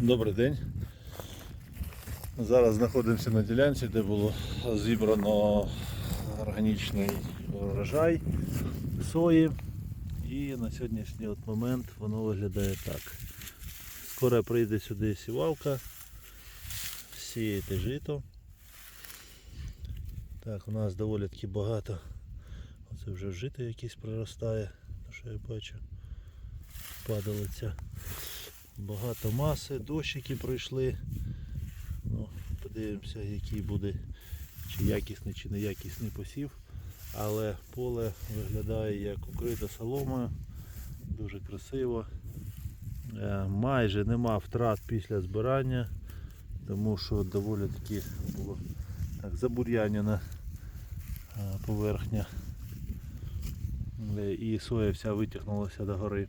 Добрий день. Зараз знаходимося на ділянці, де було зібрано органічний врожай сої. І на сьогоднішній от момент воно виглядає так. Скоро прийде сюди сівалка, сіяти жито. Так, у нас доволі таки багато. Оце вже жито якесь проростає, що я бачу. Падалиця. Багато маси, дощики пройшли. Ну, подивимося, який буде чи якісний, чи неякісний посів. Але поле виглядає як укрите соломою. Дуже красиво. Е, Майже нема втрат після збирання, тому що доволі таки було так, забур'янена е, поверхня. Е, І соя вся витягнулася до гори.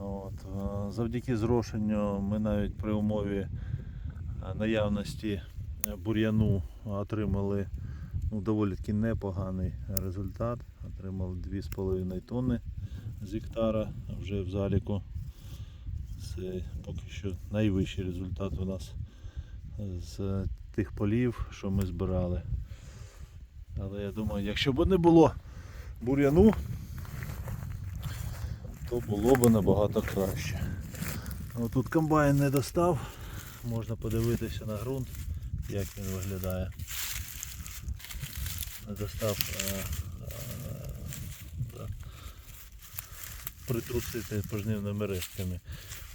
От, е, завдяки зрошенню ми навіть при умові е, наявності е, бур'яну отримали ну, доволі таки непоганий результат. Отримали 2,5 тонни з гектара вже в заліку. Це поки що найвищий результат у нас з тих полів, що ми збирали. Але я думаю, якщо б не було бур'яну, то було б набагато краще. Ну, тут комбайн не достав, можна подивитися на ґрунт, як він виглядає. Не достав е, да, притрусити пожнивними рештками.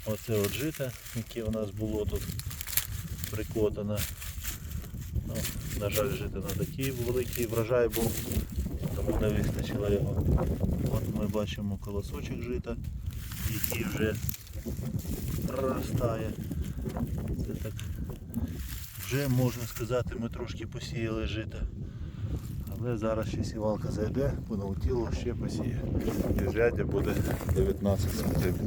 Оце от жито, яке у нас було тут прикотане. Ну, на жаль, жити на такий великий врожай був, тому не вистачило його. От бачимо колосочок жита, який вже проростає. Це так вже можна сказати, ми трошки посіяли жита. Але зараз ще сівалка зайде, по наутілу ще посіє. Міжряддя буде 19 см.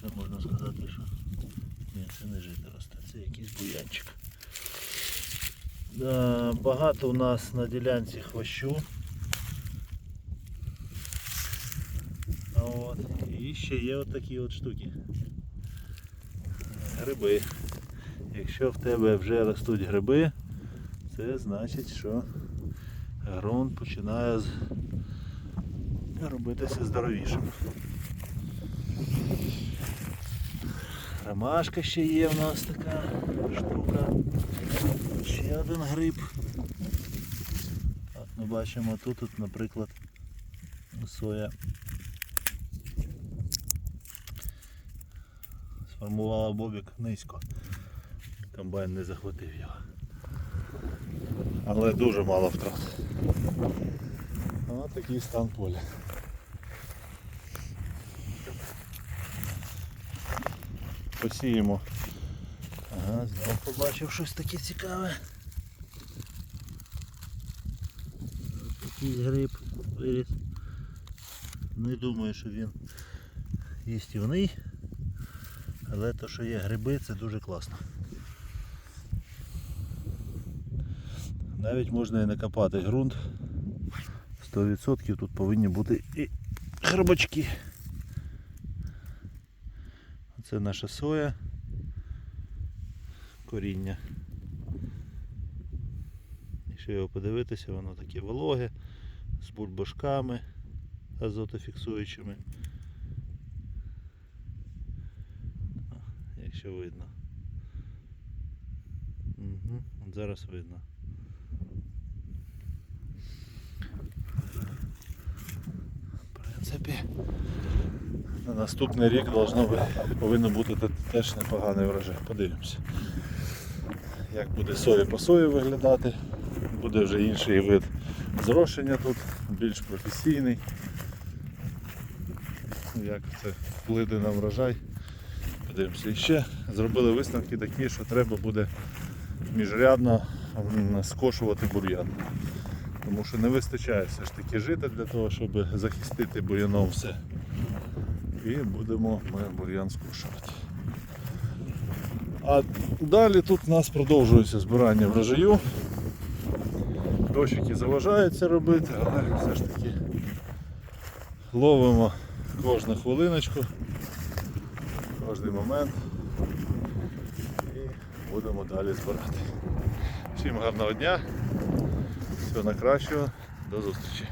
Це можна сказати, що ні, це не жито росте, це якийсь буянчик. Багато у нас на ділянці хвощу. От. І ще є от такі от штуки. Гриби. Якщо в тебе вже ростуть гриби, це значить, що ґрунт починає робитися здоровішим. Ромашка ще є в нас така штука. Ще один гриб. От ми бачимо тут, от, наприклад, соя сформувала бобік низько. Комбайн не захватив його. Але дуже мало втрат. Ось такий стан поля. Посіємо. Ага, знову побачив щось таке цікаве. Якийсь гриб виріс. Не думаю, що він їстівний. Але то, що є гриби, це дуже класно. Навіть можна і накопати ґрунт. 100% тут повинні бути і грибочки. Це наша соя. Коріння. Якщо його подивитися, воно таке вологе, з бульбашками азотофіксуючими. Якщо видно. Угу, от зараз видно. В принципі, на наступний рік должно би, повинно бути теж непоганий врожай. Подивимося. Як буде соя по сої виглядати. Буде вже інший вид зрошення тут, більш професійний. Як це вплине на врожай. Подивимося. І ще зробили висновки такі, що треба буде міжрядно скошувати бур'ян. Тому що не вистачає все ж таки жита для того, щоб захистити бур'яном все. І будемо ми бур'ян скошувати. А далі тут у нас продовжується збирання врожаю. Дощики заважають це робити, але все ж таки ловимо кожну хвилиночку, кожний момент. І будемо далі збирати. Всім гарного дня, всього найкращого, до зустрічі.